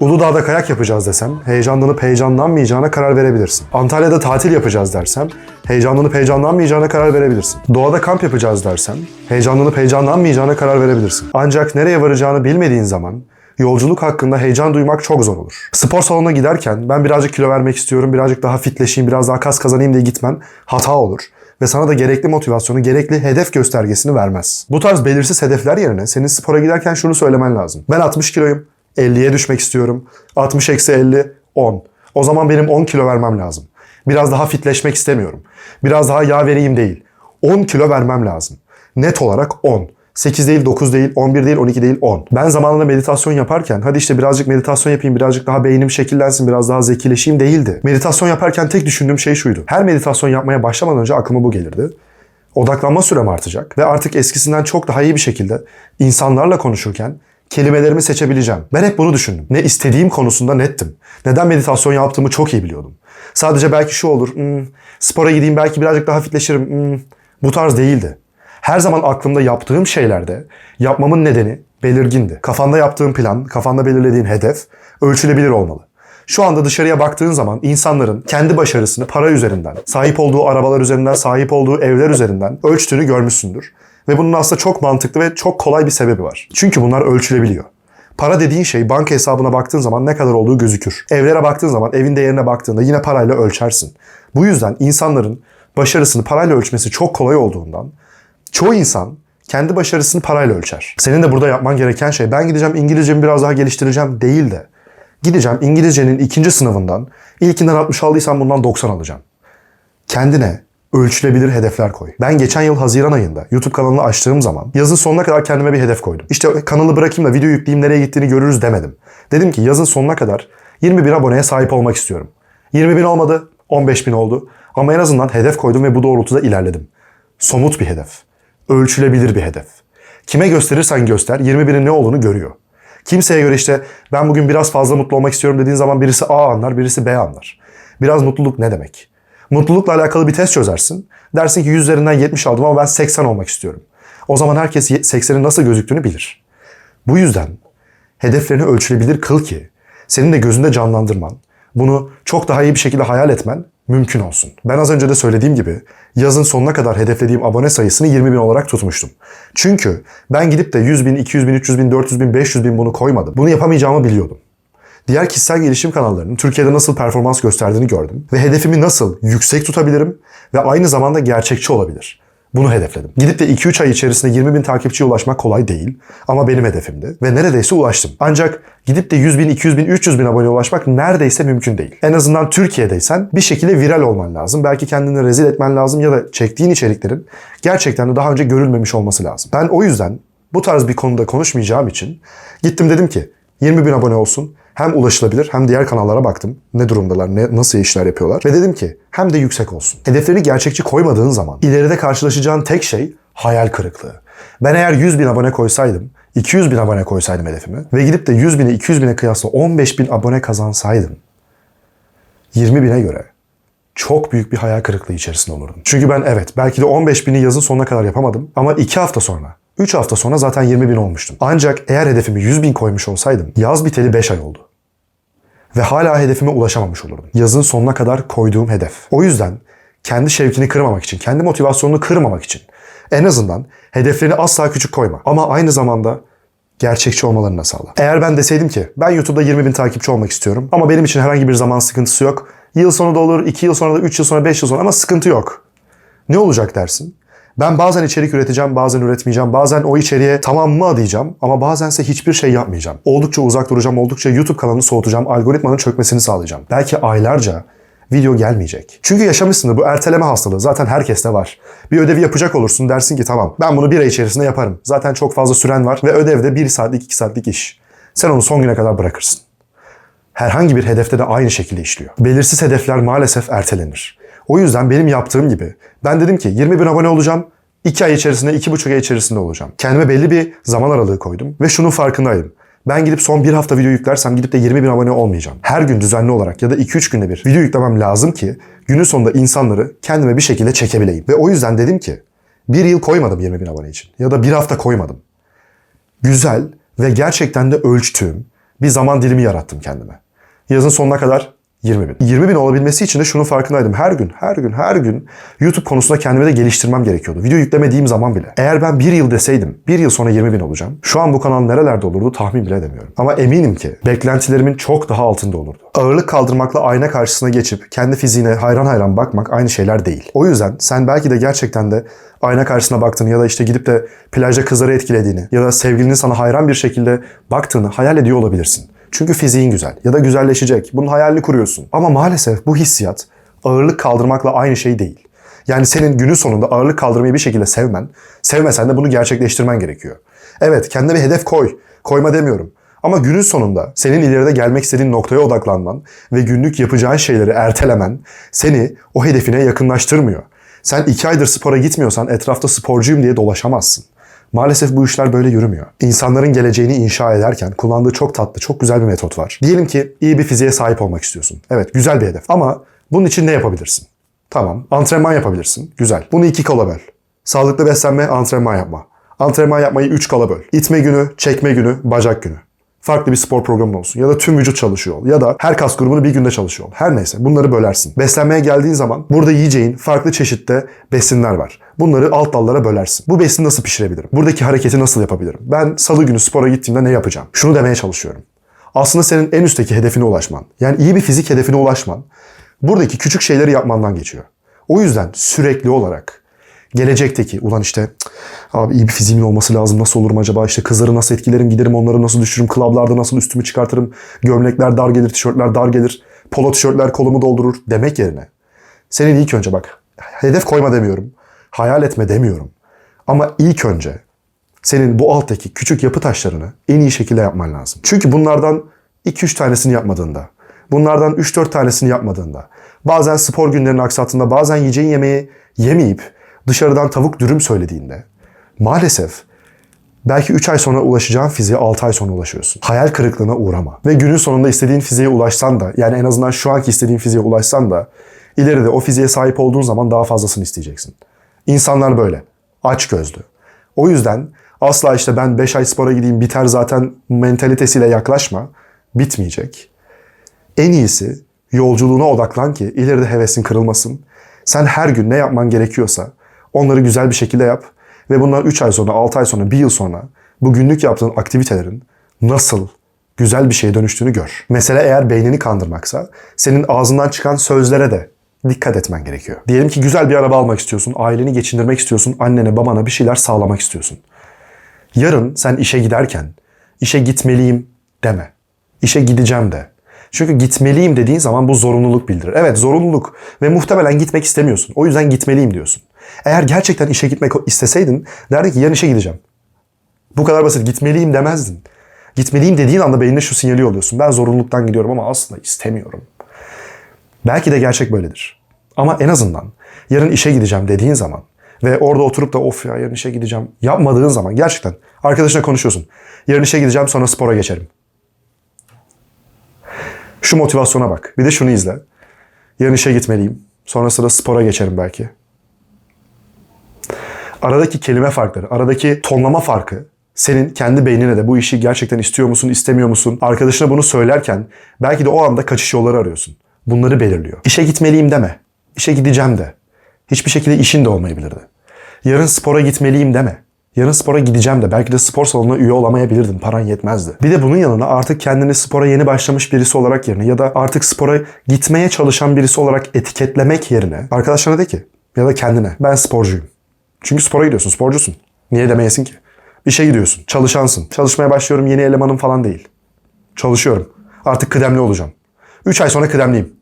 Uludağ'da kayak yapacağız desem, heyecanlanıp heyecanlanmayacağına karar verebilirsin. Antalya'da tatil yapacağız dersem, heyecanlanıp heyecanlanmayacağına karar verebilirsin. Doğada kamp yapacağız dersem, heyecanlanıp heyecanlanmayacağına karar verebilirsin. Ancak nereye varacağını bilmediğin zaman, yolculuk hakkında heyecan duymak çok zor olur. Spor salonuna giderken ben birazcık kilo vermek istiyorum, birazcık daha fitleşeyim, biraz daha kas kazanayım diye gitmen hata olur ve sana da gerekli motivasyonu, gerekli hedef göstergesini vermez. Bu tarz belirsiz hedefler yerine senin spora giderken şunu söylemen lazım. Ben 60 kiloyum, 50'ye düşmek istiyorum. 60 eksi 50, 10. O zaman benim 10 kilo vermem lazım. Biraz daha fitleşmek istemiyorum. Biraz daha yağ vereyim değil. 10 kilo vermem lazım. Net olarak 10. 8 değil, 9 değil, 11 değil, 12 değil, 10. Ben zamanında meditasyon yaparken hadi işte birazcık meditasyon yapayım, birazcık daha beynim şekillensin, biraz daha zekileşeyim değildi. Meditasyon yaparken tek düşündüğüm şey şuydu. Her meditasyon yapmaya başlamadan önce aklıma bu gelirdi. Odaklanma sürem artacak ve artık eskisinden çok daha iyi bir şekilde insanlarla konuşurken kelimelerimi seçebileceğim. Ben hep bunu düşündüm. Ne istediğim konusunda nettim. Neden meditasyon yaptığımı çok iyi biliyordum. Sadece belki şu olur, "Hmm, spora gideyim belki birazcık daha fitleşirim. Hmm." bu tarz değildi. Her zaman aklımda yaptığım şeylerde yapmamın nedeni belirgindi. Kafanda yaptığın plan, kafanda belirlediğin hedef ölçülebilir olmalı. Şu anda dışarıya baktığın zaman insanların kendi başarısını para üzerinden, sahip olduğu arabalar üzerinden, sahip olduğu evler üzerinden ölçtüğünü görmüşsündür. Ve bunun aslında çok mantıklı ve çok kolay bir sebebi var. Çünkü bunlar ölçülebiliyor. Para dediğin şey banka hesabına baktığın zaman ne kadar olduğu gözükür. Evlere baktığın zaman evin değerine baktığında yine parayla ölçersin. Bu yüzden insanların başarısını parayla ölçmesi çok kolay olduğundan çoğu insan kendi başarısını parayla ölçer. Senin de burada yapman gereken şey ben gideceğim İngilizcemi biraz daha geliştireceğim değil de gideceğim İngilizcenin ikinci sınavından ilkinden 60 aldıysam bundan 90 alacağım. Kendine ölçülebilir hedefler koy. Ben geçen yıl Haziran ayında YouTube kanalını açtığım zaman yazın sonuna kadar kendime bir hedef koydum. İşte kanalı bırakayım da video yükleyeyim nereye gittiğini görürüz demedim. Dedim ki yazın sonuna kadar 20 bin aboneye sahip olmak istiyorum. 20 bin olmadı, 15 bin oldu. Ama en azından hedef koydum ve bu doğrultuda ilerledim. Somut bir hedef. Ölçülebilir bir hedef. Kime gösterirsen göster 20 binin ne olduğunu görüyor. Kimseye göre işte ben bugün biraz fazla mutlu olmak istiyorum dediğin zaman birisi A anlar, birisi B anlar. Biraz mutluluk ne demek? Mutlulukla alakalı bir test çözersin. Dersin ki 100 üzerinden 70 aldım ama ben 80 olmak istiyorum. O zaman herkes 80'in nasıl gözüktüğünü bilir. Bu yüzden hedeflerini ölçülebilir kıl ki senin de gözünde canlandırman, bunu çok daha iyi bir şekilde hayal etmen mümkün olsun. Ben az önce de söylediğim gibi yazın sonuna kadar hedeflediğim abone sayısını 20 bin olarak tutmuştum. Çünkü ben gidip de 100 bin, 200 bin, 300 bin, 400 bin, 500 bin bunu koymadım. Bunu yapamayacağımı biliyordum. Diğer kişisel gelişim kanallarının Türkiye'de nasıl performans gösterdiğini gördüm ve hedefimi nasıl yüksek tutabilirim ve aynı zamanda gerçekçi olabilir. Bunu hedefledim. Gidip de 2-3 ay içerisinde 20 bin takipçiye ulaşmak kolay değil ama benim hedefimdi ve neredeyse ulaştım. Ancak gidip de 100 bin, 200 bin, 300 bin aboneye ulaşmak neredeyse mümkün değil. En azından Türkiye'deysen bir şekilde viral olman lazım. Belki kendini rezil etmen lazım ya da çektiğin içeriklerin gerçekten de daha önce görülmemiş olması lazım. Ben o yüzden bu tarz bir konuda konuşmayacağım için gittim dedim ki 20 bin abone olsun. Hem ulaşılabilir hem diğer kanallara baktım. Ne durumdalar, ne, nasıl işler yapıyorlar. Ve dedim ki hem de yüksek olsun. Hedeflerini gerçekçi koymadığın zaman ileride karşılaşacağın tek şey hayal kırıklığı. Ben eğer 100 bin abone koysaydım, 200 bin abone koysaydım hedefimi ve gidip de 100 bine 200 bine kıyasla 15 bin abone kazansaydım 20 bine göre çok büyük bir hayal kırıklığı içerisinde olurdum. Çünkü ben evet belki de 15 bini yazın sonuna kadar yapamadım ama 2 hafta sonra 3 hafta sonra zaten 20 bin olmuştum. Ancak eğer hedefimi 100 bin koymuş olsaydım yaz biteli 5 ay oldu. Ve hala hedefime ulaşamamış olurdum. Yazın sonuna kadar koyduğum hedef. O yüzden kendi şevkini kırmamak için, kendi motivasyonunu kırmamak için en azından hedeflerini asla küçük koyma. Ama aynı zamanda gerçekçi olmalarını da sağla. Eğer ben deseydim ki ben YouTube'da 20 bin takipçi olmak istiyorum ama benim için herhangi bir zaman sıkıntısı yok. Yıl sonu da olur, 2 yıl sonra da, 3 yıl sonra, 5 yıl sonra ama sıkıntı yok. Ne olacak dersin? Ben bazen içerik üreteceğim, bazen üretmeyeceğim. Bazen o içeriğe tamam mı diyeceğim ama bazense hiçbir şey yapmayacağım. Oldukça uzak duracağım, oldukça YouTube kanalını soğutacağım, algoritmanın çökmesini sağlayacağım. Belki aylarca video gelmeyecek. Çünkü yaşamışsındır bu erteleme hastalığı zaten herkeste var. Bir ödevi yapacak olursun dersin ki tamam ben bunu bir ay içerisinde yaparım. Zaten çok fazla süren var ve ödevde 1 saatlik 2 saatlik iş. Sen onu son güne kadar bırakırsın. Herhangi bir hedefte de aynı şekilde işliyor. Belirsiz hedefler maalesef ertelenir. O yüzden benim yaptığım gibi ben dedim ki 20 bin abone olacağım. 2 ay içerisinde, 2,5 ay içerisinde olacağım. Kendime belli bir zaman aralığı koydum ve şunun farkındaydım. Ben gidip son bir hafta video yüklersem gidip de 20 bin abone olmayacağım. Her gün düzenli olarak ya da 2-3 günde bir video yüklemem lazım ki günün sonunda insanları kendime bir şekilde çekebileyim. Ve o yüzden dedim ki bir yıl koymadım 20 bin abone için ya da bir hafta koymadım. Güzel ve gerçekten de ölçtüğüm bir zaman dilimi yarattım kendime. Yazın sonuna kadar 20 bin. 20 bin olabilmesi için de şunun farkındaydım. Her gün, her gün, her gün YouTube konusunda kendimi de geliştirmem gerekiyordu. Video yüklemediğim zaman bile. Eğer ben bir yıl deseydim, bir yıl sonra 20 bin olacağım. Şu an bu kanal nerelerde olurdu tahmin bile edemiyorum. Ama eminim ki beklentilerimin çok daha altında olurdu. Ağırlık kaldırmakla ayna karşısına geçip kendi fiziğine hayran hayran bakmak aynı şeyler değil. O yüzden sen belki de gerçekten de ayna karşısına baktığını ya da işte gidip de plajda kızları etkilediğini ya da sevgilinin sana hayran bir şekilde baktığını hayal ediyor olabilirsin. Çünkü fiziğin güzel ya da güzelleşecek. Bunun hayalini kuruyorsun. Ama maalesef bu hissiyat ağırlık kaldırmakla aynı şey değil. Yani senin günün sonunda ağırlık kaldırmayı bir şekilde sevmen, sevmesen de bunu gerçekleştirmen gerekiyor. Evet kendine bir hedef koy. Koyma demiyorum. Ama günün sonunda senin ileride gelmek istediğin noktaya odaklanman ve günlük yapacağın şeyleri ertelemen seni o hedefine yakınlaştırmıyor. Sen iki aydır spora gitmiyorsan etrafta sporcuyum diye dolaşamazsın. Maalesef bu işler böyle yürümüyor. İnsanların geleceğini inşa ederken kullandığı çok tatlı, çok güzel bir metot var. Diyelim ki iyi bir fiziğe sahip olmak istiyorsun. Evet, güzel bir hedef. Ama bunun için ne yapabilirsin? Tamam, antrenman yapabilirsin. Güzel. Bunu iki kola böl. Sağlıklı beslenme, antrenman yapma. Antrenman yapmayı üç kola böl. İtme günü, çekme günü, bacak günü. Farklı bir spor programı olsun. Ya da tüm vücut çalışıyor ol. Ya da her kas grubunu bir günde çalışıyor ol. Her neyse bunları bölersin. Beslenmeye geldiğin zaman burada yiyeceğin farklı çeşitte besinler var. Bunları alt dallara bölersin. Bu besini nasıl pişirebilirim? Buradaki hareketi nasıl yapabilirim? Ben salı günü spora gittiğimde ne yapacağım? Şunu demeye çalışıyorum. Aslında senin en üstteki hedefine ulaşman. Yani iyi bir fizik hedefine ulaşman. Buradaki küçük şeyleri yapmandan geçiyor. O yüzden sürekli olarak gelecekteki ulan işte "Cık, abi iyi bir fiziğimin olması lazım nasıl olurum acaba işte kızları nasıl etkilerim giderim onları nasıl düşürürüm klablarda nasıl üstümü çıkartırım gömlekler dar gelir tişörtler dar gelir polo tişörtler kolumu doldurur demek yerine senin ilk önce bak hedef koyma demiyorum hayal etme demiyorum ama ilk önce senin bu alttaki küçük yapı taşlarını en iyi şekilde yapman lazım. Çünkü bunlardan 2-3 tanesini yapmadığında, bunlardan 3-4 tanesini yapmadığında, bazen spor günlerini aksattığında, bazen yiyeceğin yemeği yemeyip dışarıdan tavuk dürüm söylediğinde maalesef belki 3 ay sonra ulaşacağın fiziğe 6 ay sonra ulaşıyorsun. Hayal kırıklığına uğrama. Ve günün sonunda istediğin fiziğe ulaşsan da yani en azından şu anki istediğin fiziğe ulaşsan da ileride o fiziğe sahip olduğun zaman daha fazlasını isteyeceksin. İnsanlar böyle. Aç gözlü. O yüzden asla işte ben 5 ay spora gideyim biter zaten mentalitesiyle yaklaşma. Bitmeyecek. En iyisi yolculuğuna odaklan ki ileride hevesin kırılmasın. Sen her gün ne yapman gerekiyorsa onları güzel bir şekilde yap. Ve bundan 3 ay sonra, 6 ay sonra, 1 yıl sonra bu günlük yaptığın aktivitelerin nasıl güzel bir şeye dönüştüğünü gör. Mesele eğer beynini kandırmaksa senin ağzından çıkan sözlere de dikkat etmen gerekiyor. Diyelim ki güzel bir araba almak istiyorsun, aileni geçindirmek istiyorsun, annene babana bir şeyler sağlamak istiyorsun. Yarın sen işe giderken işe gitmeliyim deme. İşe gideceğim de. Çünkü gitmeliyim dediğin zaman bu zorunluluk bildirir. Evet zorunluluk ve muhtemelen gitmek istemiyorsun. O yüzden gitmeliyim diyorsun. Eğer gerçekten işe gitmek isteseydin derdin ki yarın işe gideceğim. Bu kadar basit. Gitmeliyim demezdin. Gitmeliyim dediğin anda beynine şu sinyali yolluyorsun. Ben zorunluluktan gidiyorum ama aslında istemiyorum. Belki de gerçek böyledir. Ama en azından yarın işe gideceğim dediğin zaman ve orada oturup da of ya yarın işe gideceğim yapmadığın zaman gerçekten arkadaşına konuşuyorsun. Yarın işe gideceğim sonra spora geçerim. Şu motivasyona bak. Bir de şunu izle. Yarın işe gitmeliyim. Sonrasında spora geçerim belki. Aradaki kelime farkları, aradaki tonlama farkı senin kendi beynine de bu işi gerçekten istiyor musun, istemiyor musun? Arkadaşına bunu söylerken belki de o anda kaçış yolları arıyorsun. Bunları belirliyor. İşe gitmeliyim deme. İşe gideceğim de. Hiçbir şekilde işin de olmayabilirdi. Yarın spora gitmeliyim deme. Yarın spora gideceğim de belki de spor salonuna üye olamayabilirdin. Paran yetmezdi. Bir de bunun yanına artık kendini spora yeni başlamış birisi olarak yerine ya da artık spora gitmeye çalışan birisi olarak etiketlemek yerine arkadaşlarına de ki ya da kendine ben sporcuyum. Çünkü spora gidiyorsun, sporcusun. Niye demeyesin ki? İşe gidiyorsun, çalışansın. Çalışmaya başlıyorum yeni elemanım falan değil. Çalışıyorum. Artık kıdemli olacağım. 3 ay sonra kıdemliyim.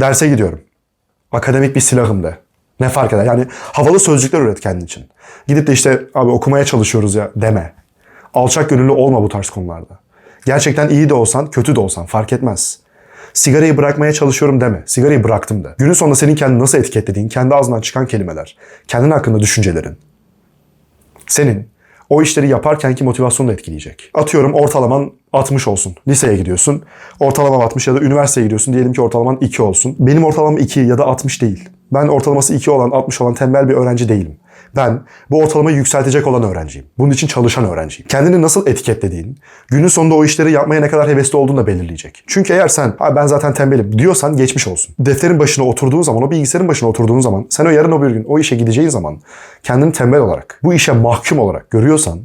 Derse gidiyorum. Akademik bir silahım de. Ne fark eder? Yani havalı sözcükler üret kendin için. Gidip de işte abi okumaya çalışıyoruz ya deme. Alçak gönüllü olma bu tarz konularda. Gerçekten iyi de olsan, kötü de olsan fark etmez. Sigarayı bırakmaya çalışıyorum deme. Sigarayı bıraktım de. Günün sonunda senin kendini nasıl etiketlediğin, kendi ağzından çıkan kelimeler, kendin hakkında düşüncelerin, senin o işleri yaparkenki motivasyonu da etkileyecek. Atıyorum ortalaman 60 olsun. Liseye gidiyorsun. Ortalaman 60 ya da üniversiteye gidiyorsun. Diyelim ki ortalaman 2 olsun. Benim ortalamam 2 ya da 60 değil. Ben ortalaması 2 olan 60 olan tembel bir öğrenci değilim. Ben bu ortalamayı yükseltecek olan öğrenciyim. Bunun için çalışan öğrenciyim. Kendini nasıl etiketlediğin, günün sonunda o işleri yapmaya ne kadar hevesli olduğunu da belirleyecek. Çünkü eğer sen "Ha, ben zaten tembelim diyorsan geçmiş olsun. Defterin başına oturduğun zaman, o bilgisayarın başına oturduğun zaman, sen o yarın o bir gün o işe gideceğin zaman kendini tembel olarak, bu işe mahkum olarak görüyorsan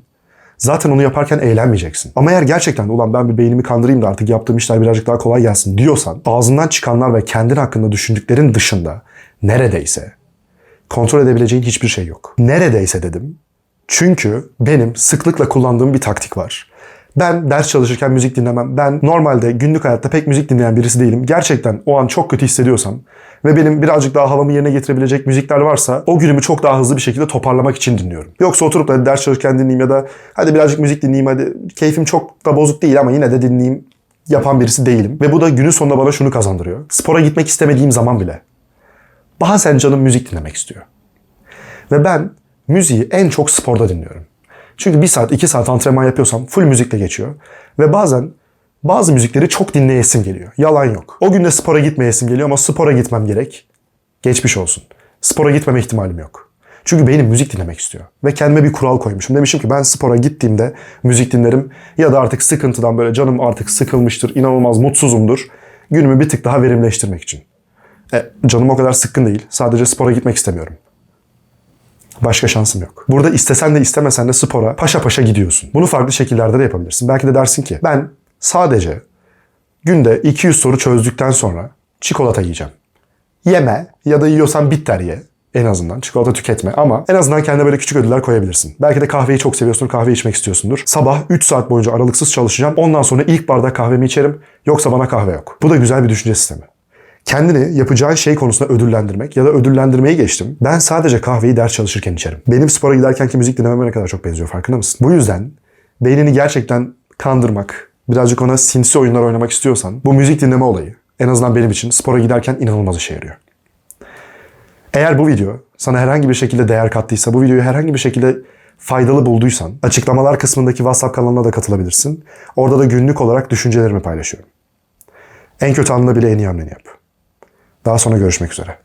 Zaten onu yaparken eğlenmeyeceksin. Ama eğer gerçekten ulan ben bir beynimi kandırayım da artık yaptığım işler birazcık daha kolay gelsin diyorsan ağzından çıkanlar ve kendin hakkında düşündüklerin dışında neredeyse kontrol edebileceğin hiçbir şey yok. Neredeyse dedim. Çünkü benim sıklıkla kullandığım bir taktik var. Ben ders çalışırken müzik dinlemem. Ben normalde günlük hayatta pek müzik dinleyen birisi değilim. Gerçekten o an çok kötü hissediyorsam ve benim birazcık daha havamı yerine getirebilecek müzikler varsa o günümü çok daha hızlı bir şekilde toparlamak için dinliyorum. Yoksa oturup da ders çalışırken dinleyeyim ya da hadi birazcık müzik dinleyeyim hadi keyfim çok da bozuk değil ama yine de dinleyeyim yapan birisi değilim. Ve bu da günün sonunda bana şunu kazandırıyor. Spora gitmek istemediğim zaman bile bazen canım müzik dinlemek istiyor. Ve ben müziği en çok sporda dinliyorum. Çünkü bir saat, iki saat antrenman yapıyorsam full müzikle geçiyor. Ve bazen bazı müzikleri çok dinleyesim geliyor. Yalan yok. O gün de spora gitmeyesim geliyor ama spora gitmem gerek. Geçmiş olsun. Spora gitmeme ihtimalim yok. Çünkü beynim müzik dinlemek istiyor. Ve kendime bir kural koymuşum. Demişim ki ben spora gittiğimde müzik dinlerim. Ya da artık sıkıntıdan böyle canım artık sıkılmıştır, inanılmaz mutsuzumdur. Günümü bir tık daha verimleştirmek için. E, canım o kadar sıkkın değil. Sadece spora gitmek istemiyorum. Başka şansım yok. Burada istesen de istemesen de spora paşa paşa gidiyorsun. Bunu farklı şekillerde de yapabilirsin. Belki de dersin ki ben sadece günde 200 soru çözdükten sonra çikolata yiyeceğim. Yeme ya da yiyorsan bitter ye. En azından çikolata tüketme ama en azından kendine böyle küçük ödüller koyabilirsin. Belki de kahveyi çok seviyorsun, kahve içmek istiyorsundur. Sabah 3 saat boyunca aralıksız çalışacağım. Ondan sonra ilk bardak kahvemi içerim. Yoksa bana kahve yok. Bu da güzel bir düşünce sistemi kendini yapacağın şey konusunda ödüllendirmek ya da ödüllendirmeyi geçtim. Ben sadece kahveyi ders çalışırken içerim. Benim spora giderkenki müzik dinlememe ne kadar çok benziyor farkında mısın? Bu yüzden beynini gerçekten kandırmak, birazcık ona sinsi oyunlar oynamak istiyorsan bu müzik dinleme olayı en azından benim için spora giderken inanılmaz işe yarıyor. Eğer bu video sana herhangi bir şekilde değer kattıysa, bu videoyu herhangi bir şekilde faydalı bulduysan açıklamalar kısmındaki WhatsApp kanalına da katılabilirsin. Orada da günlük olarak düşüncelerimi paylaşıyorum. En kötü anında bile en iyi hamleni yap. Daha sonra görüşmek üzere.